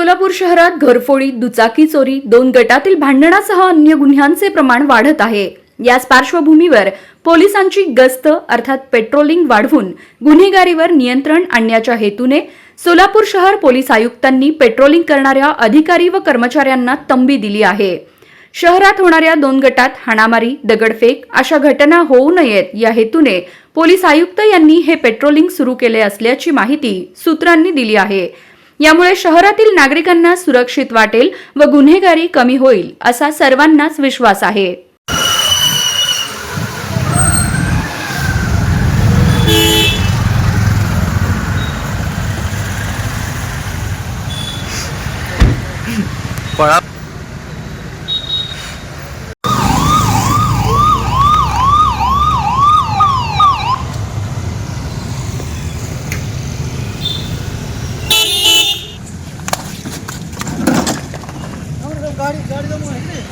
सोलापूर शहरात घरफोडी दुचाकी चोरी दोन गटातील भांडणासह अन्य गुन्ह्यांचे प्रमाण वाढत आहे. याच पार्श्वभूमीवर पोलिसांची गस्त अर्थात पेट्रोलिंग वाढवून गुन्हेगारीवर नियंत्रण आणण्याच्या हेतूने सोलापूर शहर पोलीस आयुक्तांनी पेट्रोलिंग करणाऱ्या अधिकारी व कर्मचाऱ्यांना तंबी दिली आहे. शहरात होणाऱ्या दोन गटात हाणामारी दगडफेक अशा घटना होऊ नयेत या हेतूने पोलीस आयुक्त यांनी हे पेट्रोलिंग सुरू केले असल्याची माहिती सूत्रांनी दिली आहे. यामुळे शहरातील नागरिकांना सुरक्षित वाटेल व गुन्हेगारी कमी होईल असा सर्वांनाच विश्वास आहे. पळा. ગાડી ગાડી તો હું ને.